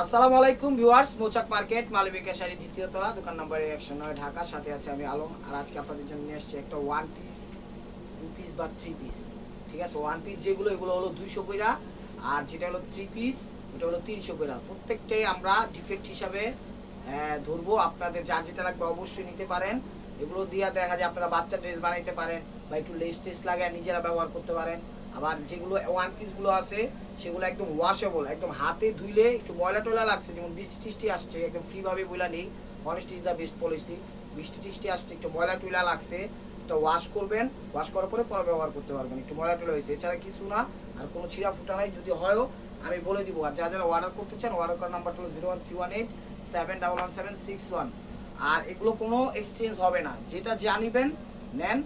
আসসালামু আলাইকুম viewers, Mouchak market Malabika sari দ্বিতীয় তলা, দোকান নম্বর একশো নয়, ঢাকা, সাথে আছে আমি আলম। আর আজকে আপনাদের জন্য নিয়ে আসছি একটা ওয়ান পিস টু পিস বা থ্রি পিস ঠিক আছে? ওয়ান পিস যেগুলো, এগুলো হলো দুইশো কইরা, আর যেটা হলো থ্রি পিস ওটা হলো তিনশো কইরা। প্রত্যেকটাই আমরা ডিফেক্ট হিসাবে ধরবো। আপনাদের যার যেটা লাগবে অবশ্যই নিতে পারেন। এগুলো দিয়ে দেখা যায় আপনারা বাচ্চা ড্রেস বানাইতে পারেন বা একটু লেস টেস লাগায় নিজেরা ব্যবহার করতে পারেন। আবার যেগুলো ওয়ান পিসগুলো আছে, সেগুলো একদম ওয়াশেবল একদম হাতে ধুইলে একটু ময়লা টয়লা লাগছে, যেমন বৃষ্টি টিষ্টি আসছে, একদম ফ্রিভাবে বইলা নেই। Honesty is the best policy বৃষ্টি টিষ্টি আসছে, একটু ময়লা টয়লা লাগছে তো ওয়াশ করবেন ওয়াশ করার পরে পরে ব্যবহার করতে পারবেন, একটু ময়লা টয়লা হয়েছে। এছাড়া কিছু না, আর কোনো ছিঁড়া ফুটা নাই, যদি হয়ও আমি বলে দিব। আর যারা যারা অর্ডার করতে চান অর্ডার করার নাম্বারটা হলো zero one three one eight seven double one seven six one আর এগুলো কোনো এক্সচেঞ্জ হবে না। যেটা জানিবেন নেন,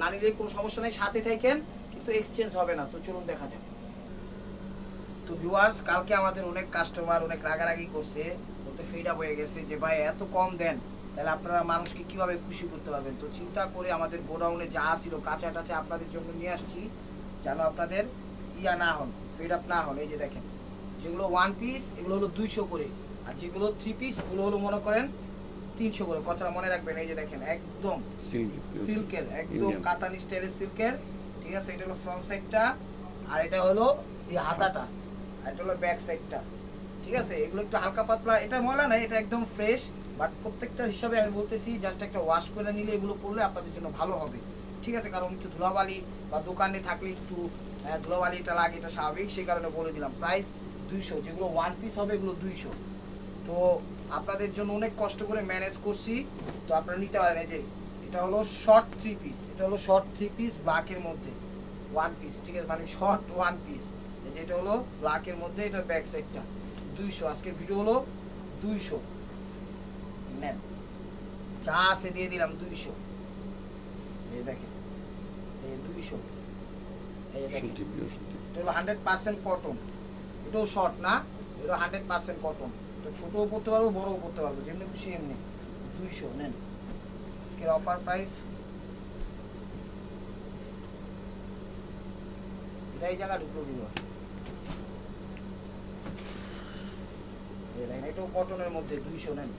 না নিলে কোনো সমস্যা নেই, সাথে থাকেন। কিন্তু এক্সচেঞ্জ হবে না তো চলুন দেখা যাক। তো ভিউয়ার্স কালকে আমাদের অনেক কাস্টমার অনেক রাগারাগি করছে বলতে ফিড আপ হয়ে গেছে যে ভাই এত কম দেন তাহলে আপনারা মানুষকে কীভাবে খুশি করতে পারবেন? তো চিন্তা করে আমাদের গোডাউনে যা ছিল কাঁচা টাচা আপনাদের জন্য নিয়ে আসছি যেন আপনাদের ইয়া না হন ফিড আপ না হন। এই যে দেখেন যেগুলো ওয়ান পিস এগুলো হলো দুইশো করে আর যেগুলো থ্রি পিস ওগুলো হলো মনে করেন তিনশো করে। কথাটা মনে রাখবেন এই যে দেখেন একদম সিল্কের একদম. কাতানি স্টাইলের সিল্কের ঠিক আছে? এটা হলো ফ্রন্ট সাইডটা আর এটা হলো এই হাতাটা, আর এটা হলো ব্যাক সাইডটা ঠিক আছে? এগুলো একটু হালকা পাতলা, এটা ময়লা নাই এটা একদম ফ্রেশ বাট প্রত্যেকটা হিসাবে আমি বলতেছি জাস্ট একটা ওয়াশ করে নিলে এগুলো পরলে আপনাদের জন্য ভালো হবে। ঠিক আছে? কারণ একটু ধুলাবালি বা দোকানে থাকলে একটু ধুলাবালিটা লাগে, এটা স্বাভাবিক, সেই কারণে বলে দিলাম। প্রাইস দুইশো, যেগুলো ওয়ান পিস হবে এগুলো দুইশো। তো আপনাদের জন্য অনেক কষ্ট করে ম্যানেজ করছি। তো আপনারা নিতে পারেন এই যে এটা হলো শর্ট থ্রি পিস এটা হলো শর্ট থ্রি পিস ব্ল্যাকের মধ্যে। ওয়ান পিস ঠিক আছে? মানে শর্ট ওয়ান পিস এই যে এটা হলো ব্ল্যাকের মধ্যে এটার ব্যাক সাইডটা দুইশো আজকের ভিডিও হলো দুইশো। নেন। যা আছে দিয়ে দিলাম দুইশো। এই দেখেন। এই দুইশো। এটা হলো হান্ড্রেড পার্সেন্ট কটন এটাও শর্ট না এটা হান্ড্রেড পার্সেন্ট কটন তো ছোটও করতে পারব বড়ও পড়তে পারব যেমনি খুশি এমনি। দুইশো নেন। আজকের অফার প্রাইস এটা এই জায়গা ঢুকলো দেখেন এটাও কটনের মধ্যে দুইশো নেন।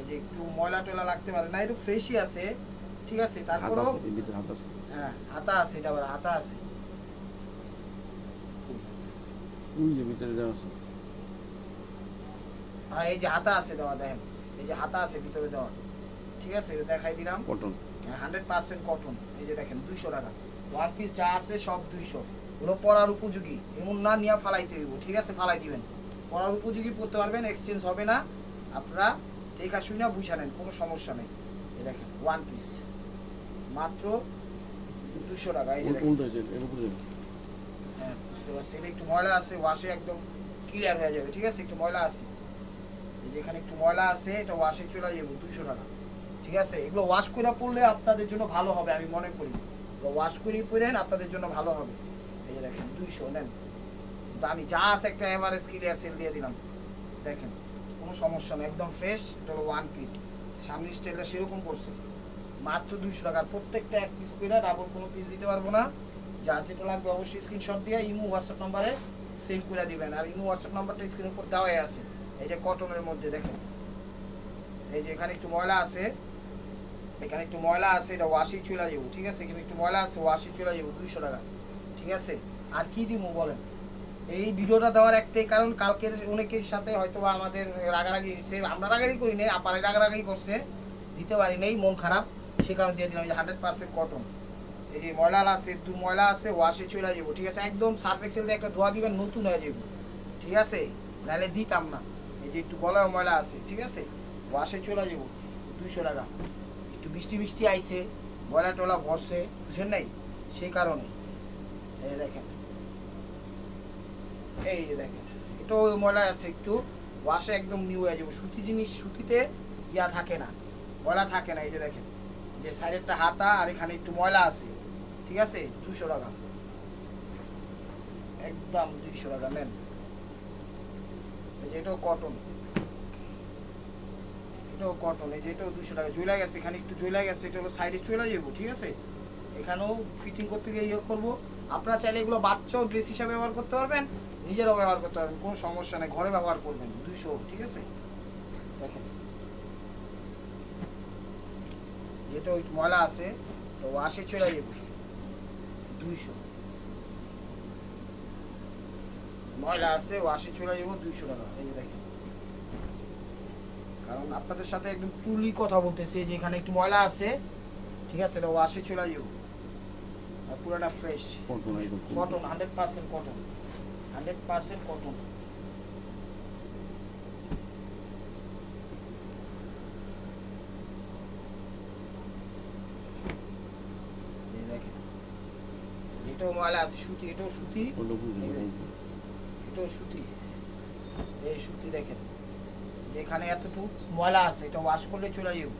এই যে একটু ময়লা টয়লা লাগতে পারে। না একটু ফ্রেশই আছে। ঠিক আছে তারপরেও হ্যাঁ হাতা আছে এটা আবার হাতা আছে। ভিতরে দেওয়া আছে। হ্যাঁ এই যে হাতা আছে দেওয়া দেখেন। এই যে হাতা আছে ভিতরে দেওয়া ঠিক আছে? দেখাই দিলাম। কটন হান্ড্রেড পার্সেন্ট কটন এই যে দেখেন দুইশো টাকা। ওয়ান পিস যা আছে সব দুইশো। ওগুলো পরার উপযোগী। এমন না নিয়ে ফালাইতে হইব ঠিক আছে? ফালাই দিবেন। পরার উপযোগী পড়তে পারবেন এক্সচেঞ্জ হবে না। আপনারা দেখা শুনে বুঝা নেন কোনো সমস্যা নেই। এই দেখেন ওয়ান পিস মাত্র দুশো টাকা এই। হ্যাঁ বুঝতে পারছি। এটা একটু ময়লা আছে ওয়াশে একদম ক্লিয়ার হয়ে যাবে ঠিক আছে? একটু ময়লা আছে। এই যে একটু ময়লা আছে এটা ওয়াশে চলে যাবে দুইশো টাকা। ঠিক আছে? এগুলো ওয়াশ করে পড়লে আপনাদের জন্য ভালো হবে, আমি মনে করি। ওয়াশ করে পরেন আপনাদের জন্য ভালো হবে। এই যে দেখেন, দুইশো, নেন। দামি যা আছে একটা এভারেজ ক্লিয়ার সেল দিয়ে দিলাম। দেখেন, কোনো সমস্যা নেই, একদম ফ্রেশ এটা হলো ওয়ান পিস সামনে স্টাইলটা সেরকম করছে। মাত্র দুইশো টাকার প্রত্যেকটা এক পিস করে ডাবল কোনো পিস দিতে পারব না। যার যেটা লাগবে অবশ্যই স্ক্রিনশট দিয়ে ইমো হোয়াটসঅ্যাপ নাম্বারে সেন্ড করে দিবেন। আর ইমো হোয়াটসঅ্যাপ নাম্বারটা স্ক্রিনের উপর দেওয়াই আছে। এই যে কটনের মধ্যে, দেখেন। এই যে এখানে একটু ময়লা আছে। এখানে একটু ময়লা আছে, এটা ওয়াশি চলে যাব ঠিক আছে? এখানে একটু ময়লা আছে ওয়াশি চলে যাব দুইশো টাকা, ঠিক আছে? আর কি দিব বলেন? এই ভিডিওটা দেওয়ার একটাই কারণ কালকের অনেকের সাথে হয়তো আমাদের রাগারাগি হয়েছে, আমরা রাগারাগি করি নাই, আপারে রাগারাগি করছে, দিতে পারি নাই, মন খারাপ, সে কারণে দিয়ে দিলাম যে হান্ড্রেড পার্সেন্ট কটন এই যে ময়লা আছে দু ময়লা আছে ওয়াশে চলে যাব ঠিক আছে? একদম সার্ফ এক্সেল দিয়ে একটা ধোয়া দিবেন, নতুন হয়ে যাব, ঠিক আছে? নাহলে দিতাম না। এই যে একটু গলায় ময়লা আছে, ঠিক আছে? ওয়াশে চলে যাব দুইশো টাকা। একটু বৃষ্টি বৃষ্টি আইছে ময়লা টলা ভরছে বুঝেন নাই? সেই কারণে। এই দেখেন। এই যে দেখেন, একটু ময়লা আছে একটু, ওয়াশে একদম নিউ হয়ে যাব। সুতি জিনিস, সুতিতে ইয়া থাকে না, ময়লা থাকে না, এই যে দেখেন। যে সাইডেরটা হাতা আর এখানে একটু ময়লা আছে, ঠিক আছে? দুশো টাকা। একদম দুইশো টাকা, নেন। এটাও কটন এটাও কটন এই যে এটাও দুশো টাকা। জুইলা গেছে, এখানে একটু জুইলা গেছে, এটা হলো সাইডে চলে যাব, ঠিক আছে? এখানেও ফিটিং করতে গিয়ে ইয়ে করব। আপনারা চাইলে এগুলো বাচ্চাও ড্রেস হিসাবে ব্যবহার করতে পারবেন, নিজেরাও ব্যবহার করতে পারবেন, কোনো সমস্যা নেই, ঘরে ব্যবহার করবেন, দুইশো, ঠিক আছে? দেখেন। যেটা ওই ময়লা আছে, তো ওয়াশে চলে যাবে। দুইশো। ময়লা আছে ওয়াশে চলে যাব দুইশো টাকা, এই যে দেখেন। কারণ আপনাদের সাথে একদম ট্রুলি কথা বলতেছি যে এখানে একটু ময়লা আছে ঠিক আছে এটা ওয়াশে চলে আর পুরোটা fresh cotton cotton hundred percent cotton hundred percent cotton এটাও ময়লা আছে সুতি এটাও সুতি। এটাও সুতি। এই সুতি দেখেন। যেখানে এতটুকু ময়লা আছে, এটা ওয়াশ করলে চলে যাব।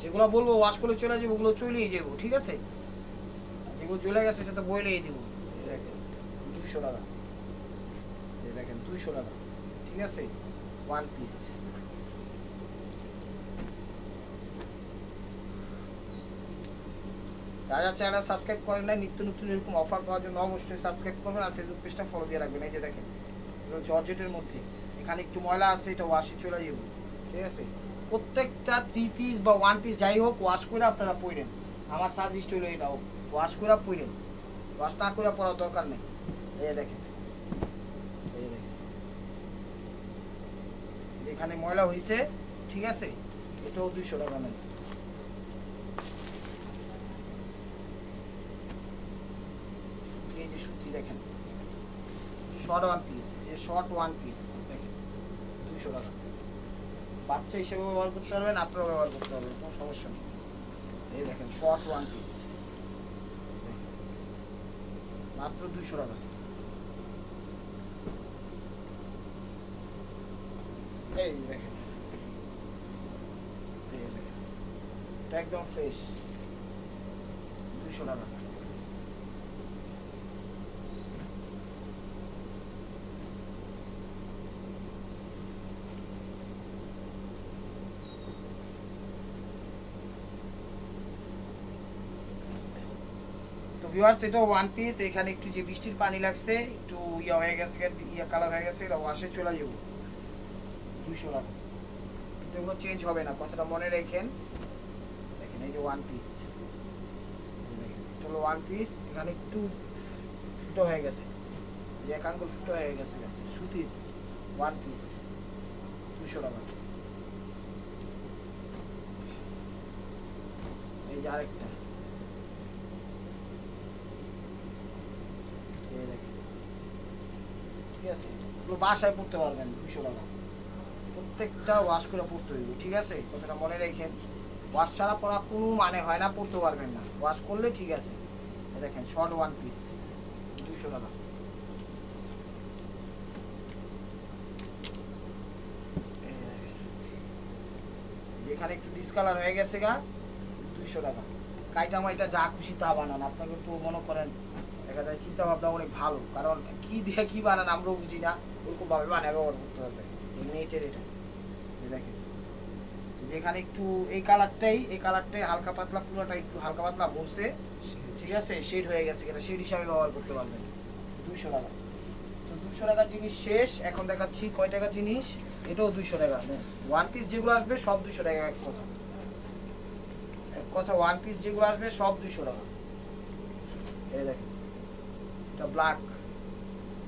যেগুলো বলব ওয়াশ করলে চলে যাব, ওগুলো চলেই যাব, ঠিক আছে? যেগুলো চলে গেছে, সেটা বইলেই দিব। দুশো টাকা। দেখেন দুইশো টাকা। ঠিক আছে? ওয়ান পিস যারা চ্যানেল সাবস্ক্রাইব করেন নাই, নিত্য নতুন এরকম অফার পাওয়ার জন্য অবশ্যই সাবস্ক্রাইব করবেন আর ফেসবুক পেজটা ফলো দিয়ে রাখবেন। এই যে দেখেন জর্জেটের মধ্যে। এখানে একটু ময়লা আছে, এটা ওয়াশে চলে যাবে। ঠিক আছে? প্রত্যেকটা থ্রি পিস বা ওয়ান পিস যাই হোক ওয়াশ করে আপনারা পড়েন আমার সাজেস্ট হলো এটা, হোক ওয়াশ করে পড়েন ওয়াশ না করে পড়ার দরকার নেই। এই দেখেন। এখানে ময়লা হয়েছে ঠিক আছে? এটাও দুইশো টাকা নেই। এই যে সুতি দেখেন। শর্ট ওয়ান পিস এই শর্ট ওয়ান পিস দুইশো টাকা। বাচ্চা হিসেবে ব্যবহার করতে পারবেন, আপনারাও ব্যবহার করতে পারবেন, কোনো সমস্যা নেই। এই দেখেন শর্ট ওয়ান পিস মাত্র দুশো টাকা। এই দেখেন। একদম ফ্রেশ দুশো টাকা তো ভিউয়ার্স এটা ওয়ান পিস এখানে একটু যে বৃষ্টির পানি লাগছে, একটু ইয়া হয়ে গেছে ইয়া কালার হয়ে গেছে এটা ওয়াশে চলে যাব। দুইশো টাকা। এগুলো চেঞ্জ হবে না, কথাটা মনে রেখেন। দেখেন, এই যে ওয়ান পিস এটা হলো ওয়ান পিস এখানে একটু ফুটো হয়ে গেছে। যে এক আঙ্গুল ফুটো হয়ে গেছে। সুতির ওয়ান পিস দুশো টাকা। এই যে আরেকটা এই দেখেন। ঠিক আছে? বাসায় পড়তে পারবেন দুশো টাকা। প্রত্যেকটা ওয়াশ করে পড়তে হইবে, ঠিক আছে? কথাটা মনে রেখেন। ওয়াশ ছাড়া পড়া কোনো মানে হয় না, পড়তে পারবেন না। ওয়াশ করলে ঠিক আছে। দেখেন শর্ট ওয়ান পিস দুশো টাকা। এখানে একটু ডিসকালার হয়ে গেছে গা, দুইশো টাকা। কাইটা মাইটা যা খুশি তা বানান, আপনাকে একটু মনে করেন দেখা যায় চিন্তা ভাবনা অনেক ভালো। কারণ কি দিয়ে কি বানান আমরাও বুঝি না ওরকম ভাবে বানায় ব্যবহার করতে হবে নেটের এটা। দেখেন। যেখানে একটু এই কালারটাই এই কালারটাই হালকা পাতলা, পুরোটা একটু হালকা পাতলা বসছে ঠিক আছে শেড হয়ে গেছে এটা শেড হিসাবে ব্যবহার করতে পারবেন। দুশো টাকা। তো দুশো টাকার জিনিস শেষ। এখন দেখাচ্ছি কয় টাকার জিনিস? এটাও দুশো টাকা। ওয়ান পিস যেগুলো আসবে সব দুশো টাকা, এক কথা। এক কথা ওয়ান পিস যেগুলো আসবে সব দুশো টাকা। এই দেখেন। ব্ল্যাক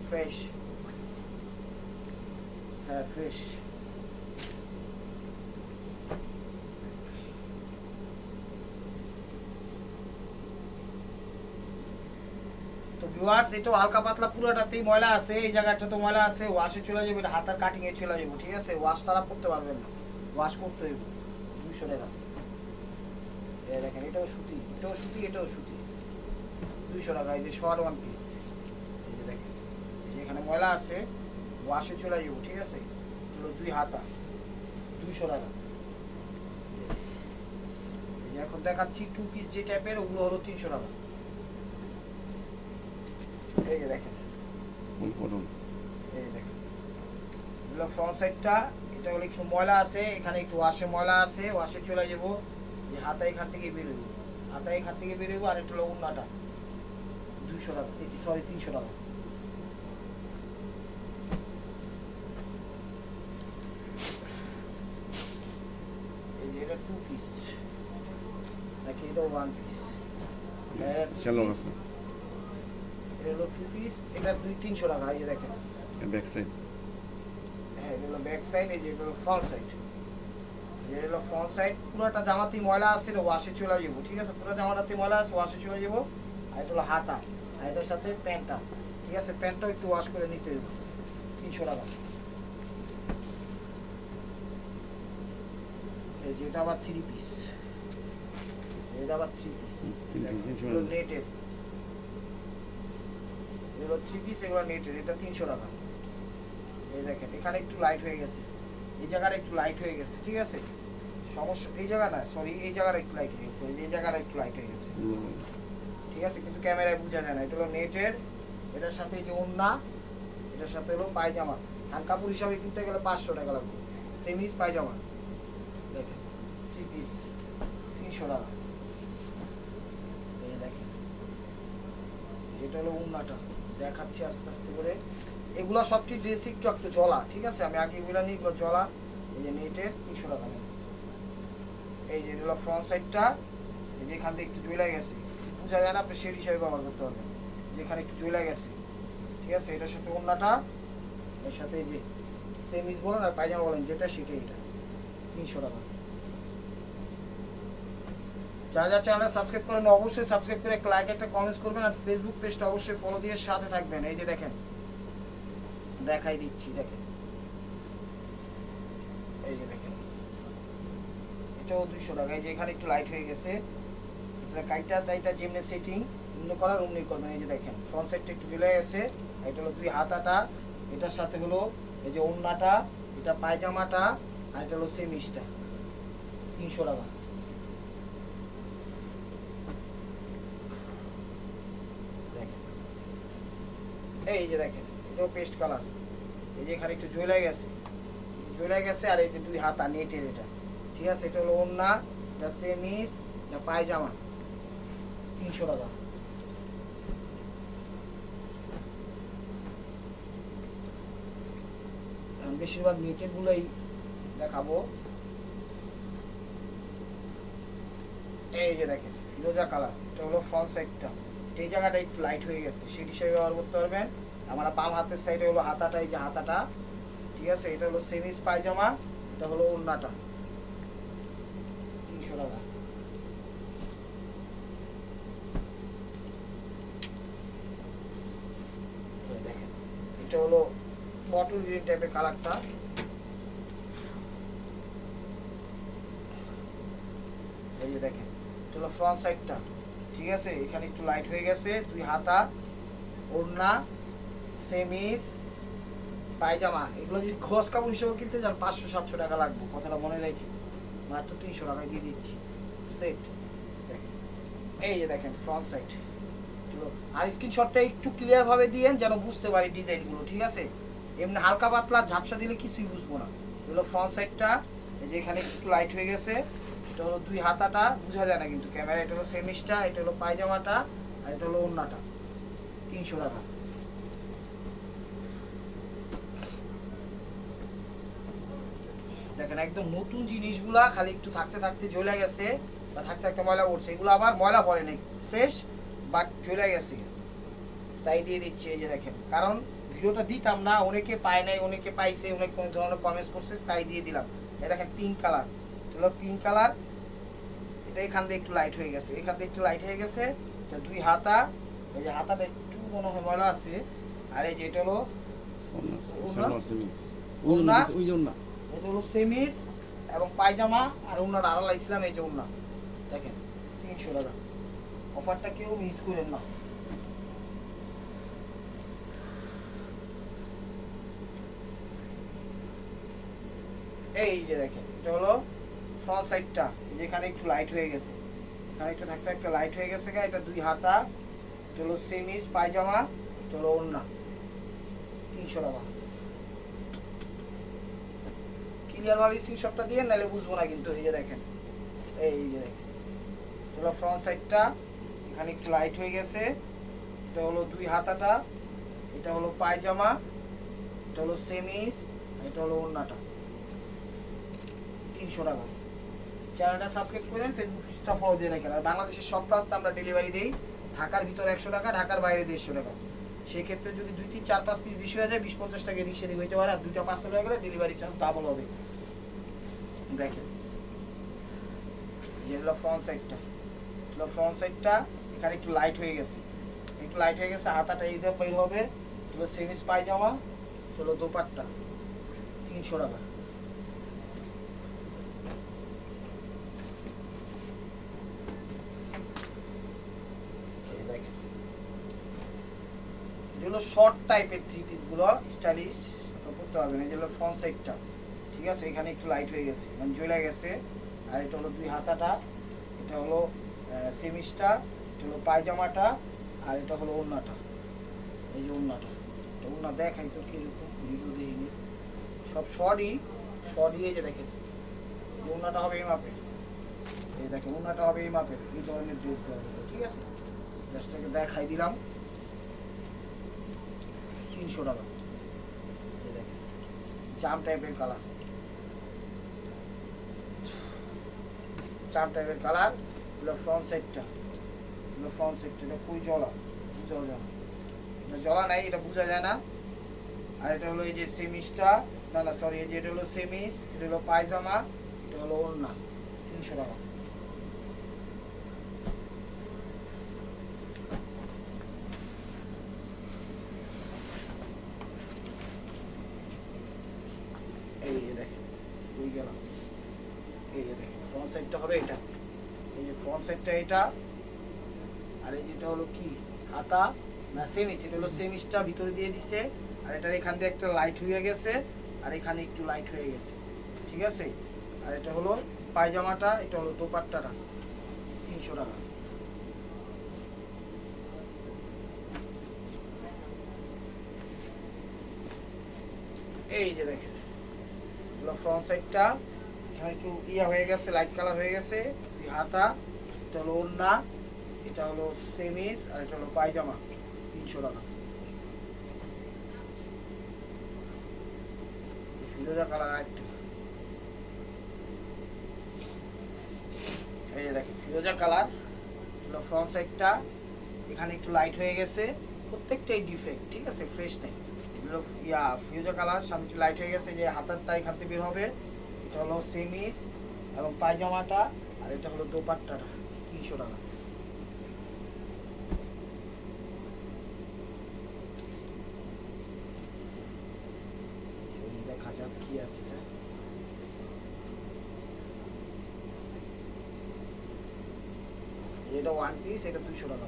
ফ্রেশ হ্যাঁ ফ্রেশ তো ভিউয়ার্স এটা হালকা পাতলা পুরোটাতেই ময়লা আছে, এই জায়গাটা তো ময়লা আছে ওয়াশে চলে যাবে, এটা হাতার কাটিং এ চলে যাবে, ঠিক আছে? ওয়াশ ছাড়া করতে পারবেন না। ওয়াশ করতে হইব দুশো টাকা। দেখেন, এটাও সুতি এটাও সুতি এটাও সুতি। দুইশো টাকা, এই যে শর্ট ওয়ান পিস এই যে এখানে ময়লা আছে ওয়াশে চলে যাব ঠিক আছে? এগুলো দুই হাতা দুইশো টাকা। এখন দেখাচ্ছি টু পিস যে টাইপের ওগুলো হলো তিনশো টাকা। এই যে দেখেন। এই দেখেন। এগুলো ফ্রন্ট সাইডটা এটা হলো একটু ময়লা আছে এখানে একটু ওয়াশে ময়লা আছে ওয়াশে চলে যাব যে হাতা এখান থেকে বেরোবো হাতা এখান থেকে বেরোবো আর একটা হলো উন্নাটা দুইশো টাকা সরি তিনশো টাকা। এটা ওয়ান পিস শ্যালো আছে এটা হলো টু পিস এটা দুই তিনশো টাকা এই যে দেখেন ব্যাক সাইড হ্যাঁ এটা হলো ব্যাক সাইড এই যে এটা হলো ফ্রন্ট সাইড এটা হলো ফ্রন্ট সাইড পুরোটা জামাতেই ময়লা আছে এটা ওয়াশে চলে যাব ঠিক আছে? পুরো জামাটাতে ময়লা আছে ওয়াশে চলে যাব। আর এটা হলো হাতা আর এটার সাথে প্যান্টটা ঠিক আছে? প্যান্টটাও একটু ওয়াশ করে নিতে হবে তিনশো টাকা। যে এটা আবার থ্রি পিস এটা আবার থ্রি পিস এগুলো নেটের এগুলো থ্রি পিস এগুলো নেটের এটা তিনশো টাকা। এই দেখেন এখানে একটু লাইট হয়ে গেছে। এই জায়গাটা একটু লাইট হয়ে গেছে ঠিক আছে? সমস্যা এই জায়গা না সরি এই জায়গাটা একটু লাইট হয়ে গেছে। এই জায়গাটা একটু লাইট হয়ে গেছে। ঠিক আছে? কিন্তু ক্যামেরায় বোঝা যায় না। এটা হলো নেটের এটার সাথে যে ওন্না এটার সাথে হলো পায়জামা। কাপড় হিসাবে কিনতে গেলে পাঁচশো টাকা লাগবে। সেমিস পায়জামা। তিনশো টাকা এই হলো উন্নাটা। দেখাচ্ছি আস্তে আস্তে করে। এগুলো সবটি ড্রেস একটু একটু জলা, ঠিক আছে? আমি আগে এগুলো নিই, এগুলো জলা। এই যে নেটের তিনশো টাকা নেই এই যে এটা হলো ফ্রন্ট সাইডটা এই যে এখান থেকে একটু জুয়েলা গেছে। বোঝা যায় না, আপনি শেড হিসাবে ব্যবহার করতে পারবেন যেখানে একটু জুয়েলা গেছে। ঠিক আছে? এটার সাথে ওন্নাটা এর সাথে এই যে সেমিস বলেন আর পায়জামা বলেন, যেটা সেটাই এটা। তিনশো টাকা যারা যা চ্যানেল সাবস্ক্রাইব করেন, অবশ্যই সাবস্ক্রাইব করে একটা লাইক একটা কমেন্টস করবেন আর ফেসবুক পেজটা অবশ্যই ফলো দিয়ে সাথে থাকবেন। এই যে দেখেন, দেখাই দিচ্ছি, দেখেন। এই যে দেখেন, এটাও দুইশো টাকা। এই যে এখানে একটু লাইট হয়ে গেছে। এটা কাইটা টাইটা যেমনি সেটিং অন্য করার অমনি করবেন। এই যে দেখেন ফ্রন্ট সাইডটা একটু ঝুলে গেছে। এটা হলো দুই হাতাটা। এটার সাথে হলো এই যে ওন্নাটা এটা পায়জামাটা, আর এটা হলো সেমিসটা তিনশো টাকা দেখেন এই যে দেখেন, এটাও পেস্ট কালার এই যে এখানে একটু জুয়েলাই গেছে। জুয়েলাই গেছে আর এই যে দুই হাতা নেটের এটা। ঠিক আছে, এটা হলো ওন্না এটা সেমিস এটা পায়জামা। তিনশো টাকা। বেশিরভাগ নেটের গুলোই দেখাবো। এই যে দেখেন ফিরোজা কালার এটা হলো ফ্রন্ট সাইডটা এই জায়গাটা একটু লাইট হয়ে গেছে সেট হিসেবে ব্যবহার করতে পারবেন। আমার বাম হাতের সাইডে হলো হাতাটা, এই যে হাতাটা। ঠিক আছে? এটা হলো সেমিস পায়জামা, এটা হলো ওন্নাটা। তিনশো টাকা। দেখেন, এটা হলো বটল গ্রিন টাইপের কালারটা এই যে দেখেন, এটা হলো ফ্রন্ট সাইডটা ঠিক আছে? এখানে একটু লাইট হয়ে গেছে। দুই হাতা, ওড়না সেমিস পায়জামা। এগুলো যদি খোঁজ কাপড় হিসেবে কিনতে যান, পাঁচশো, সাতশো টাকা লাগবে। কথাটা মনে রেখে। মাত্র তিনশো টাকায় দিয়ে দিচ্ছি। সেট এই যে দেখেন ফ্রন্ট সাইড আর স্ক্রিনশটটা একটু ক্লিয়ার ভাবে দিয়েন, যেন বুঝতে পারি ডিজাইনগুলো ঠিক আছে? এমনি হালকা পাতলা, ঝাপসা দিলে কিছুই বুঝব না। এগুলো ফ্রন্ট সাইডটা এই যে এখানে একটু লাইট হয়ে গেছে। এটা হলো দুই হাতাটা, বোঝা যায় না কিন্তু। ক্যামেরা, এটা হলো সেমিসটা এটা হলো পায়জামাটা, আর এটা হলো ওন্নাটা। তিনশো টাকা। দেখেন, একদম নতুন জিনিসগুলা খালি একটু থাকতে থাকতে জ্বলে গেছে, বা থাকতে থাকতে ময়লা পড়ছে। এগুলো আবার ময়লা পড়ে নাই। ফ্রেশ বাট জ্বলে গেছে। তাই দিয়ে দিচ্ছি এই যে দেখেন। কারণ ভিডিওটা দিতাম না, অনেকে পায় নাই, অনেকে পাইছে, অনেক কোনো ধরনের কমেন্টস করছে, তাই দিয়ে দিলাম। এই দেখেন পিঙ্ক কালার হলো পিঙ্ক কালার এটা এখান দিয়ে একটু লাইট হয়ে গেছে। এখান দিয়ে একটু লাইট হয়ে গেছে এটা দুই হাতা এই যে হাতাটা একটু মনে হয় ময়লা আছে আর এই যে এটা হলো এটা হলো সেমিস এবং পায়জামা আর ওনার আড়ালা ইসলাম এই যে ওনা দেখেন তিনশো টাকা। অফারটা কেউ মিস করেন না। এই যে দেখেন এটা হলো ফ্রন্ট সাইডটা যেখানে একটু লাইট হয়ে গেছে। এখানে একটু থাকতে একটা লাইট হয়ে গেছে গা, এটা দুই হাতা হলো সেমিস পায়জামা হলো ওন্না তিনশো টাকা। ক্লিয়ার ভাবে স্ক্রিনশটটা দিয়ে নাহলে বুঝব না কিন্তু এই যে দেখেন এই যে দেখেন। এটা ফ্রন্ট সাইডটা এখানে একটু লাইট হয়ে গেছে এটা হলো দুই হাতাটা এটা হলো পায়জামা এটা হলো সেমিস এটা হলো ওন্নাটা তিনশো টাকা। চ্যানেলটা সাবস্ক্রাইব করেন ফেসবুক পেজটা ফলো দিয়ে রাখেন। আর বাংলাদেশের সব প্রান্তে আমরা ডেলিভারি দিই। ঢাকার ভিতরে একশো টাকা, ঢাকার বাইরে দেড়শো টাকা। সেক্ষেত্রে যদি দুই তিন চার পাঁচ পিস বেশি হয়ে যায় বিশ পঞ্চাশ টাকা এদিক সেদিক হইতে পারে, আর দুইটা পার্সেল হয়ে গেলে ডেলিভারি চার্জ ডাবল হবে। দেখেন। হলো ফ্রন্ট সাইডটা হলো ফ্রন্ট সাইডটা এখানে একটু লাইট হয়ে গেছে। একটু লাইট হয়ে গেছে, হাতাটা এই দিয়ে বের হবে। হলো সেমিস পায়জামা হলো দোপাট্টা, তিনশো টাকা এই দেখেন। যেগুলো শর্ট টাইপের থ্রি পিসগুলো স্টাইলিশ করতে পারবেন এই যেগুলো ফ্রন্ট সাইডটা ঠিক আছে? এখানে একটু লাইট হয়ে গেছে মানে জ্বলে গেছে, আর এটা হলো দুই হাতাটা, এটা হলো সেমিসটা এটা হলো পায়জামাটা, আর এটা হলো ওড়নাটা, এই যে ওড়নাটা এটা ওড়না দেখাই তো কীরকম ভিডিও দেখিনি সব শর্টই শর্টই এই যে দেখেন ওড়নাটা হবে এই মাপের, এই দেখেন, ওড়নাটা হবে এই মাপের, এই ধরনের ড্রেস ঠিক আছে? জাস্ট এটাকে দেখাই দিলাম। তিনশো টাকা। চাম টাইপের কালার চাম টাইপের কালার এগুলো ফ্রন্ট সাইডটা এগুলো ফ্রন্ট সাইডটা এটা খুবই জলা জলা যায় না জলা নাই, এটা বোঝা যায় না। আর এটা হলো এই যে সেমিসটা না না সরি এই যে এটা হলো সেমিস এটা হলো পায়জামা, এটা হলো ওড়না, তিনশো টাকা এই যে দেখেন বুঝে গেলাম এই যে দেখেন ফ্রন্ট সাইডটা হবে এটা এই যে ফ্রন্ট সাইডটা এটা আর এই যেটা হলো কি? হাতা না সেমিস এটা হলো সেমিসটা ভিতরে দিয়ে দিছে, আর এটার এখান দিয়ে একটা লাইট হয়ে গেছে, আর এখানে একটু লাইট হয়ে গেছে। ঠিক আছে? আর এটা হলো পায়জামাটা, এটা হলো দোপাট্টাটা, তিনশো টাকা। এই যে দেখেন ফ্রন্ট সাইডটা এখানে একটু ইয়া হয়ে গেছে লাইট কালার হয়ে গেছে হাতা এটা হলো ওড়না, এটা হলো সেমিস আর এটা হলো পায়জামা, তিনশো টাকা। ফিরোজা কালার ফিরোজা কালার হলো এখানে একটু লাইট হয়ে গেছে, প্রত্যেকটাই ডিফেক্ট ঠিক আছে ফ্রেশ নেই। ইয়া কালার, সামনে লাইট হয়ে গেছে যে হাতারটা এখান থেকে বের হবে। এটা হলো সেমিস এবং পায়জামাটা, আর এটা হলো দোপাট্টাটা। তিনশো টাকা। এটা। ওয়ান পিস এটা দুইশো টাকা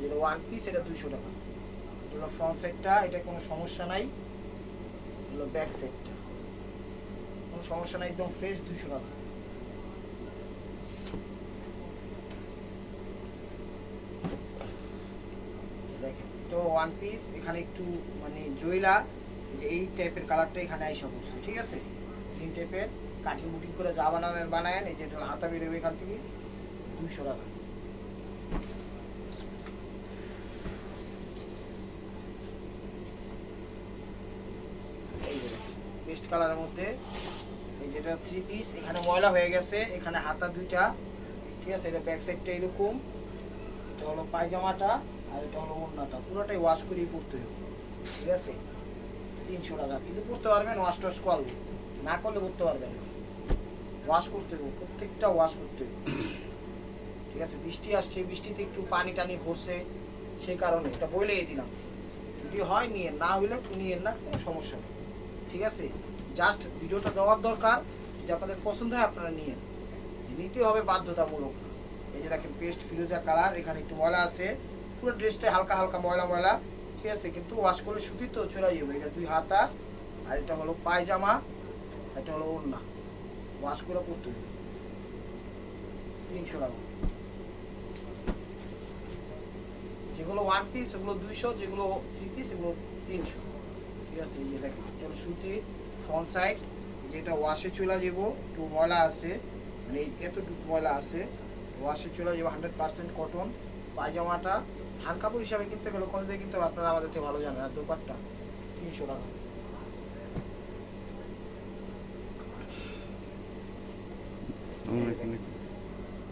যেটা ওয়ান পিস এটা দুইশো টাকা। এটা ফ্রন্ট সাইডটা এটা কোনো সমস্যা নাই। ব্যাক সাইডটা কোনো সমস্যা নাই, একদম ফ্রেশ দুইশো টাকা দেখেন তো ওয়ান পিস এখানে একটু মানে জয়লা, যে এই টাইপের কালারটা এখানে আইসা পড়ছে, ঠিক আছে? গ্রিন টাইপের কাটিং মুটিং করে যা বানানোর বানায়, এই যে হাতা বেরোবে এখান থেকে, দুইশো টাকা। এই পেস্ট কালারের মধ্যে, এই যেটা থ্রি পিস এখানে ময়লা হয়ে গেছে, এখানে হাতা দুইটা, ঠিক আছে? এটা ব্যাক সাইডটা এরকম, এটা হলো পায়জামাটা আর এটা হলো ওড়নাটা। পুরোটাই ওয়াশ করেই পরতে হবে। ঠিক আছে? তিনশো টাকা। কিন্তু পরতে পারবেন ওয়াশ টস করলে। না করলে করতে পারবেন ওয়াশ করতে হবে। প্রত্যেকটা ওয়াশ করতে হবে। ঠিক আছে? বৃষ্টি আসছে। বৃষ্টিতে একটু পানি টানি ভরছে। সেই কারণে এটা বলেই দিলাম। যদি হয় নিয়ে না হইলে নিয়ে না, কোনো সমস্যা নেই। ঠিক আছে? জাস্ট ভিডিওটা দেওয়ার দরকার। যদি আপনাদের পছন্দ হয়, আপনারা নিয়ে নিতে হবে বাধ্যতামূলক। এই যে দেখেন পেস্ট ফিরোজা কালার এখানে একটু ময়লা আছে। পুরো ড্রেসটা হালকা হালকা ময়লা ময়লা, ঠিক আছে? কিন্তু ওয়াশ করলে সুতি তো চলে যাবে এটা দুই হাতা, আর এটা হলো পায়জামা এটা হলো ওড়না। ওয়াশ করে পরতে হবে। তিনশো টাকা। যেগুলো ওয়ান পিস সেগুলো দুইশো, যেগুলো থ্রি পিস সেগুলো তিনশো। ঠিক আছে? এই দেখেন, এটা সুতি ফ্রন্ট সাইড যেটা ওয়াশে চলে যাব, একটু ময়লা আছে মানে এতটুকু ময়লা আছে ওয়াশে চলে যাব হান্ড্রেড পার্সেন্ট কটন পায়জামাটা ধান কাপড় হিসাবে কিনতে গেলে কত দিয়ে কিনতে হবে? আপনারা আমাদের থেকে ভালো জানেন। আর দোপাট্টা তিনশো টাকা।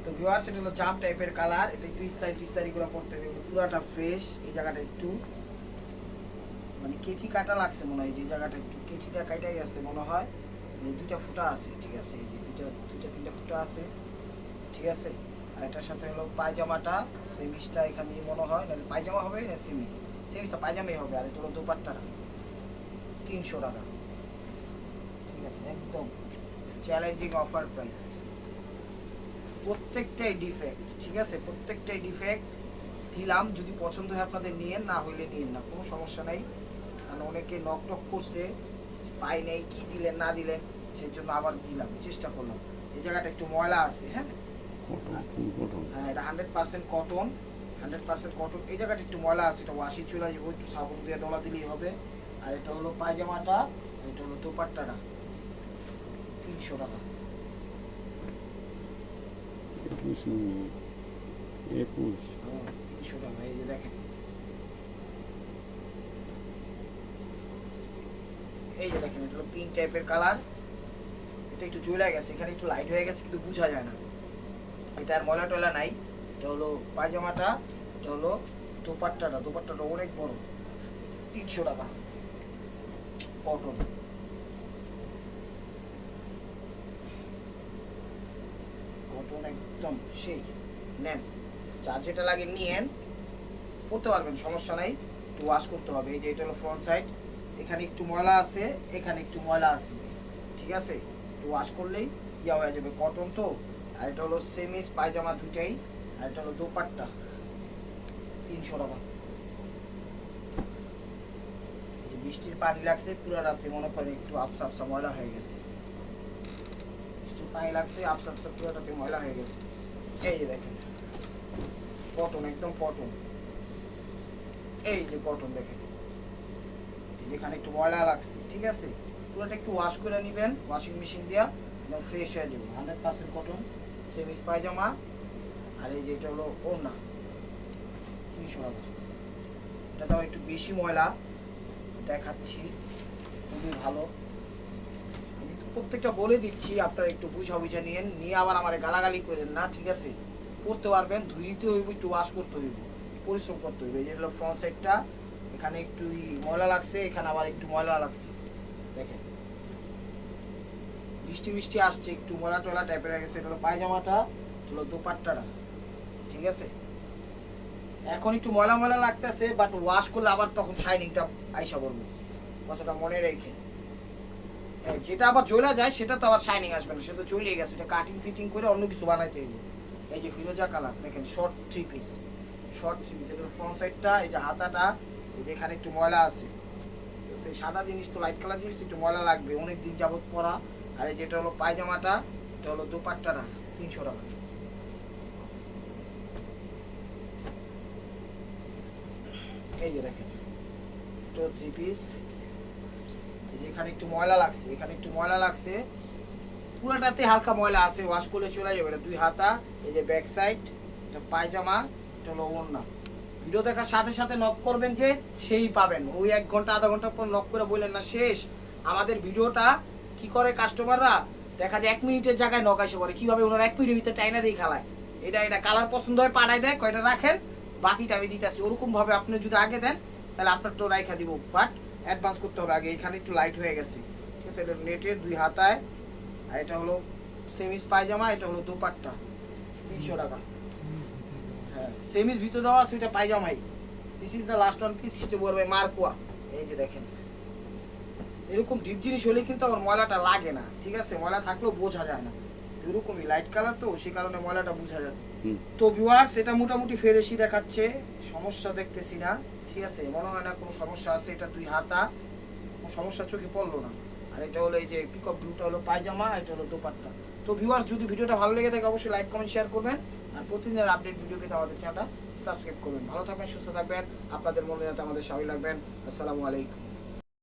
তো ভিউয়ার্স এটা হলো জাম টাইপের কালার এটা একটু ইস্তারি টিস্তারি করে পড়তে হবে। পুরাটা ফ্রেশ এই জায়গাটা একটু মানে কেচি কাটা লাগছে মনে হয় যে জায়গাটা একটু। কেচিটা কাটাই আছে মনে হয়। দুইটা ফুটা আছে ঠিক আছে? এই যে দুইটা দুইটা তিনটা ফুটা আছে। ঠিক আছে? আর এটার সাথে হলো পায়জামাটা সেমিসটা এখানে মনে হয় না পায়জামা হবে না সেমিস সেমিসটা পায়জামাই হবে আর এটা হলো দুপাট্টাটা তিনশো টাকা। ঠিক আছে, একদম চ্যালেঞ্জিং অফার প্রাইস প্রত্যেকটাই ডিফেক্ট ঠিক আছে? প্রত্যেকটাই ডিফেক্ট দিলাম, যদি পছন্দ হয় আপনাদের নিয়েন, না হইলে নিয়েন না, কোনো সমস্যা নাই। কারণ অনেকে নক টক করছে পাই নেই, কি দিলেন, না দিলেন সেই জন্য আবার দিলাম, চেষ্টা করলাম। এই জায়গাটা একটু ময়লা আছে হ্যাঁ? হ্যাঁ এটা hundred percent cotton hundred percent cotton এই জায়গাটা একটু ময়লা আছে এটা ওয়াশি চলে যাব একটু সাবুন দিয়ে ডলা দিলেই হবে। আর এটা হলো পায়জামাটা আর এটা হলো দোপাট্টাটা। তিনশো টাকা। একুশ একুশ। হ্যাঁ, তিনশো টাকা এই যে দেখেন। এই যে দেখেন এটা হলো পিঙ্ক টাইপের কালার এটা একটু জ্বলে গেছে এখানে একটু লাইট হয়ে গেছে কিন্তু বোঝা যায় না। এটা আর ময়লা টয়লা নাই। এটা হলো পায়জামাটা, এটা হলো দোপাট্টাটা দোপাট্টাটা অনেক বড়, তিনশো টাকা। কটন কটন একদম সেই, নেন। যার যেটা লাগে নিয়েন পড়তে পারবেন, সমস্যা নাই। একটু ওয়াশ করতে হবে। এই যে এটা হলো ফ্রন্ট সাইড এখানে একটু ময়লা আছে, এখানে একটু ময়লা আছে। ঠিক আছে? একটু ওয়াশ করলেই ইয়া হয়ে যাবে। কটন তো আর এটা হলো সেমিস পায়জামা দুটাই আর এটা হলো দোপাট্টা, তিনশো টাকা। বৃষ্টির পানি লাগছে, পুরো রাতে মনে করেন একটু আপসা আপসা ময়লা হয়ে গেছে। বৃষ্টির পানি লাগছে, আপসা আপসা পুরো রাতে ময়লা হয়ে গেছে। এই যে দেখেন কটন একদম কটন এই যে কটন দেখেন। যেখানে একটু ময়লা লাগছে, ঠিক আছে? পুরোটা একটু ওয়াশ করে নেবেন ওয়াশিং মেশিন দিয়া একদম ফ্রেশ হয়ে যাবে। হান্ড্রেড পার্সেন্ট কটন সেমিস পায়জামা আর এই যে এটা হলো ওড়না। তিনশো টাকা এটা তো একটু বেশি ময়লা, দেখাচ্ছি, খুবই ভালো। আমি তো প্রত্যেকটা বলে দিচ্ছি, আপনারা একটু বুঝা বুঝা নিয়েন, নিয়ে আবার আমার গালাগালি করেন না, ঠিক আছে? করতে পারবেন ধুইতে হইব, একটু ওয়াশ করতে হইব, পরিশ্রম করতে হইবে। এই যে হলো ফ্রন্ট সাইডটা এখানে একটু ময়লা লাগছে, এখানে আবার একটু ময়লা লাগছে দেখেন বৃষ্টি বৃষ্টি আসছে, একটু ময়লা টয়লা টাইপের হয়ে গেছে, এটা হলো পায়জামাটা হলো দোপাট্টাটা, ঠিক আছে? এখন একটু ময়লা ময়লা লাগতেছে বাট ওয়াশ করলে আবার তখন শাইনিংটা আইসা পড়বে, কথাটা মনে রেখে। যেটা আবার জ্বলা যায়, সেটা তো আবার শাইনিং আসবে না সেটা চলে গেছে, এটা কাটিং ফিটিং করে অন্য কিছু বানাইতে হবে এই যে ফিরোজা কালার, দেখেন short three piece short three piece এটা ফ্রন্ট সাইডটা এই যে হাতাটা, এই যে এখানে একটু ময়লা আছে সেই সাদা জিনিস তো লাইট কালার জিনিস তো একটু ময়লা লাগবে অনেক দিন যাবত পরা আর এই যেটা হলো পায়জামাটা, এটা হলো দোপাট্টাটা তিনশো টাকা। এই যে দেখেন তো থ্রি পিস এখানে একটু ময়লা লাগছে, এখানে একটু ময়লা লাগছে। পুরোটাতে হালকা ময়লা আছে ওয়াশ করলে চলে যাবে দুই হাতা, এই যে ব্যাক সাইড এটা পায়জামা, এটা হলো ওড়না। ভিডিও দেখার সাথে সাথে নক করবেন যে, সেই পাবেন। ওই এক ঘণ্টা, আধা ঘণ্টা পর নক করে বললেন না, শেষ। আমাদের ভিডিওটা কি করে কাস্টমাররা দেখা যায় এক মিনিটের জায়গায় নক এসে পড়ে। কীভাবে ওনারা এক মিনিটের ভিতরে টাইনা দিয়ে খেলায়? এটা এটা কালার পছন্দ হয়, পাঠায় দেয়, কয়টা রাখেন, বাকিটা আমি দিতে আসি ওরকম ভাবে আপনি যদি আগে দেন, তাহলে আপনার তো রাইখা দিব। বাট অ্যাডভান্স করতে হবে আগে। এখানে একটু লাইট হয়ে গেছে। ঠিক আছে, এটা নেটের দুই হাতায়। আর এটা হলো সেমিস পায়জামা, এটা হলো দুপাট্টা। তিনশো টাকা। হ্যাঁ সেমিস ভিতরে দেওয়া ওইটা পায়জামাই। This is the last one piece হিসেবে বলবে মারকুয়া এই যে দেখেন। এরকম ডিপ জিনিস হলে কিন্তু আমার ময়লাটা লাগে না ঠিক আছে? ময়লা থাকলেও বোঝা যায় না। এরকমই লাইট কালার তো সেই কারণে ময়লাটা বোঝা যায়। তো ভিউয়ার্স এটা মোটামুটি ফ্রেশই দেখাচ্ছে সমস্যা দেখতেছি না ঠিক আছে? মনে হয় না কোনো সমস্যা আছে এটা দুই হাতা কোনো সমস্যা চোখে পড়ল না। আর এটা হলো এই যে পিকআপ ব্লুটা হলো পায়জামা এটা হলো দোপাট্টা। তো ভিউয়ার্স যদি ভিডিওটা ভালো লেগে থাকে অবশ্যই লাইক কমেন্ট শেয়ার করবেন। আর প্রতিদিনের আপডেট ভিডিও পেতে আমাদের চ্যানেলটা সাবস্ক্রাইব করবেন। ভালো থাকবেন সুস্থ থাকবেন আপনাদের মনে যাতে আমাদের সবাই লাগবেন আসসালামু আলাইকুম।